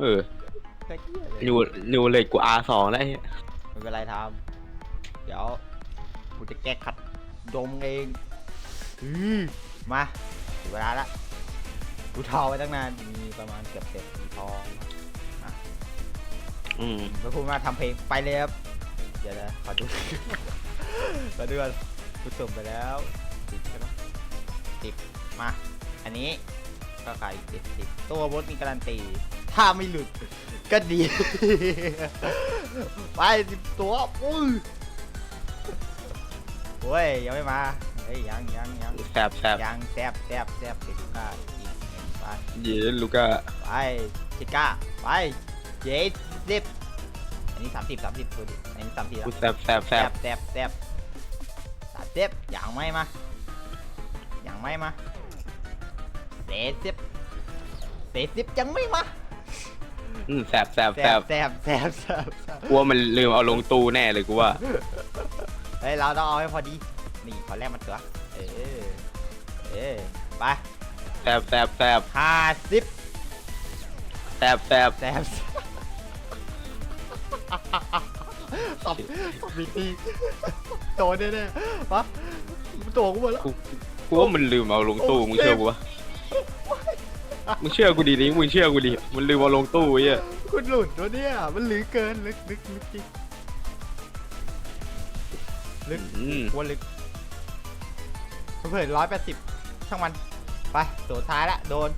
เออก็เหี้ยเลยนิวนิวเลยกู R สองแล้วไอ้เหี้ยไม่เป็นไรทำเดี๋ยวกูจะแก้ขัดดมเองอือมาถึงเวลาละกูทอไว้ตั้งนานมีประมาณเกือบเสร็จสีทองอืมไปพูดมาทำเพลงไปเลยครับเดี๋ยวนะขอดู ขอดูก่อนกูสุ่มไปแล้วสิบใช่ไหมสิบมา อันนี้ก็ขายอีกสิบสิบตัวบดมีการันตี ถ้าไม่หลุด ก็ดี ไปสิบตัวอุ้ยโอ้ยยังไม่มาเฮ้ยยังยังยังแซบแซบยังแซบแซบแซบสิบก้าอีกหนึ่งไปเย้ลูก้าไปสิบก้าไปเจ็ดสิบอันนี้สามสิบสามสิบดูดิอันนี้สามสิบกูแล้วแซบแซบแซแซบบแซบแซบสามสิบยังไม่มายังไม่มาเจ็ดสิบเจ็ดสิบยังไม่มา อืมแซบแซบแซแซบบแซบแซบแซบแซบกูว่ามันลืมเอาลงตู้แน่เลยกูว่า เฮ้ยเราต้องเอาให้พอดี นี่ขอแรกมันเถอะเออเออไปแซบแซบแซบห้าสิบแซบแซบแซบตบตบบีทีโดนแน่ๆปะโดนกูหมดแล้วกูกูว่ามันลืมเอาลงตู้มึงเชื่อกูปะ มึงเชื่อกูดีดิมึงเชื่อกูดิมันลืมเอาลงตู้ไอ้เหี้ยคุณหลุดวะเนี่ย มันลึกเกิน ลึกลึกลึกจริงลึกอืมว่าลึกเผื่อร้อยแปดสิบช่างมัน ไปตัวท้ายละ โดน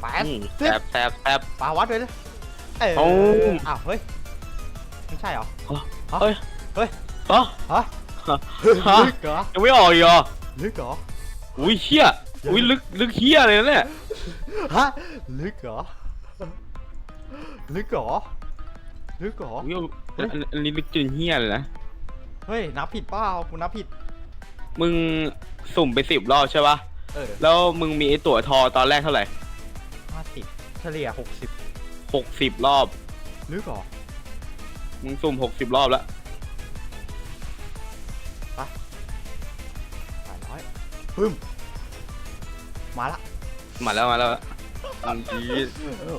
แปดอืมสิแซบบแซบแซบ ปาวัดเลยนะเออโอ้อ้าว เฮ้ย ไม่ใช่เหรอ เฮ้ยเฮ้ย ฮะฮะฮะลึกเหรอ ยังไม่ออกอีกเหรอลึกเหรอ อุ้ยเฮี้ยอุ้ยลึกลึกเฮี้ยเลยนะเนี่ย ฮะลึกเหรอลึกเหรอลึกเหรอ อุ้ยอันอันอันนี้ลึกจนเฮี้ยเลยนะ เฮ้ยนับผิดเปล่ากูนับผิด มึงสุ่มไปสิบรอบใช่ปะเออแล้วมึงมีไอตั๋วทอตอนแรกเท่าไหร่ห้าสิบเฉลี่ยหกสิบหกสิบรอบ ลึกเหรอ มึงสุ่มหกสิบรอบแล้ว แปดร้อยปึ้ม มาละ มาแล้วมาแล้วอันที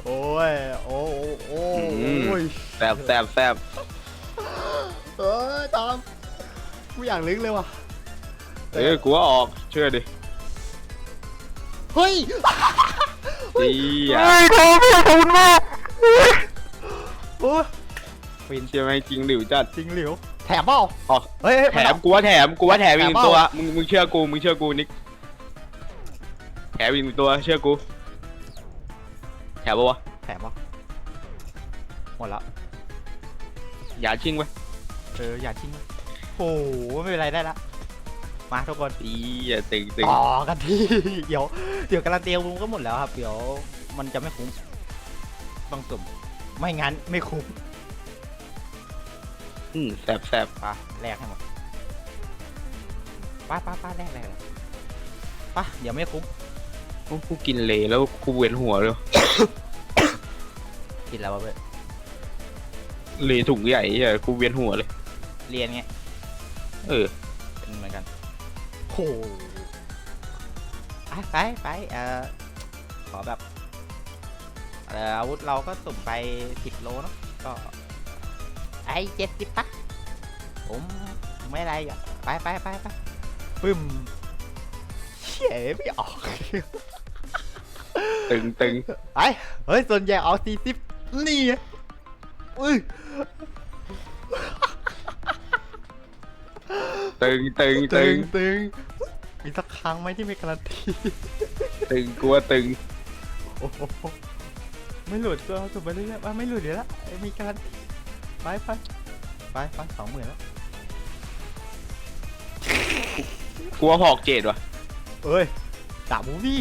โอ้ย โอ้โอ้โอ้อืมโอ้ยแซบแซบแซบเอ้ยตามกูอยากลึกเลยว่ะเออกูว่าออกเชื่อดิเฮ้ยดีอะขอบคุณมากโอ้ยฟินเชื่อไหมจริงหรือจัดจริงเหลียวแถมเปล่าอ๋อเฮ้ยเฮ้ยแถนมเอากูว่าแถมกูว่าแถมอีกหนึ่งแถมเปล่าตัวมึงมึงเชื่อกูมึงเชื่อกูนิก แถมอีกหนึ่งตัวเชื่อกู แถมปะวะแถมเปล่าหมดแล้วอย่าชิงไว้เอออย่าทิ้งนะโอ้โหไม่เป็นไรได้ละ มาทุกคนดีอะตึงตึงต่อกันที่ เดี๋ยวเดี๋ยวการันตีมุมก็หมดแล้วครับ เดี๋ยวมันจะไม่คุ้มต้องสุ่มไม่งั้นไม่คุ้มอืมแซบแซบไปแลกให้หมดไป้าป้าป้าแลกแลกแลกไป้าเดี๋ยวไม่คุ้ม โอ้กูกินเลยแล้วกูเวียนหัวเลยกินแล้ววะเพื่อนเลยถุงใหญ่อะกูเวียนหัวเลย เรียนไงเออ เป็นเหมือนกันโหไปไปไปเอ่อขอแบบเอ่ออาวุธเราก็สุ่มไปสิบโลเนาะก็ไอ้เจ็ดสิบปะผมไม่อะไรอะไปไปไปไปปึ้มเชี่ยไม่ออก ตึงตึงไปเฮ้ย ส่วนใหญ่เอาสี่สิบนี่ไงอุ้ยตึงตึงตึตึงงตึงมีสักครั้งไหมที่ไม่การันตีตึงกูว่าตึงโอ้โหไม่หลุดก็สุดไปเรื่อยๆว่าไม่หลุดเดี๋ยวละมีการันตีไปไปไปไปสองหมื่นแล้วกูว่าหอกเจ็ดว่ะเอ้ยดาบมูฟี่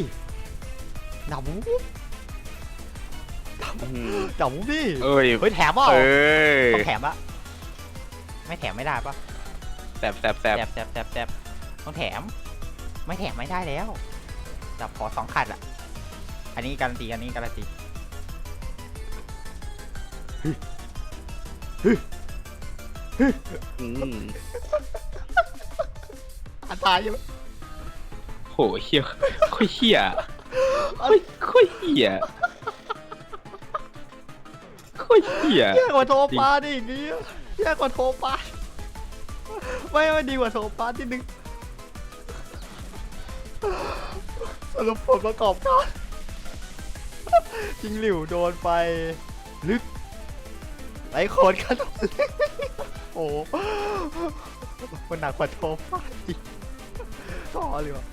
ดาบมูอืมดาบมูฟี่เอ้ยเฮ้ยแถมเปล่าเอ้ยต้องแถมปะไม่แถมไม่ได้ปะแซบแซบแซแซบบแซบแซบแซบต้องแถม ไม่แถมไม่ได้แล้วจับขอสองขัดอะ อันนี้การันตีอันนี้การันตีอืมอันตายอยู่โหเฮี้ยโคตรเฮี้ย โคตรโคตรเฮี้ยยเหี้ยแย่กว่าโทรปาดิอย่างงี้แย่กว่าโทรปาไม่ไม่ดีกว่าโทรปาที่นึงสรุปผลประกอบการจิงหลิวโดนไปลึกไรโคนกันโอ้โหมันหนักกว่าโทรปาอีกต่อเลยวะ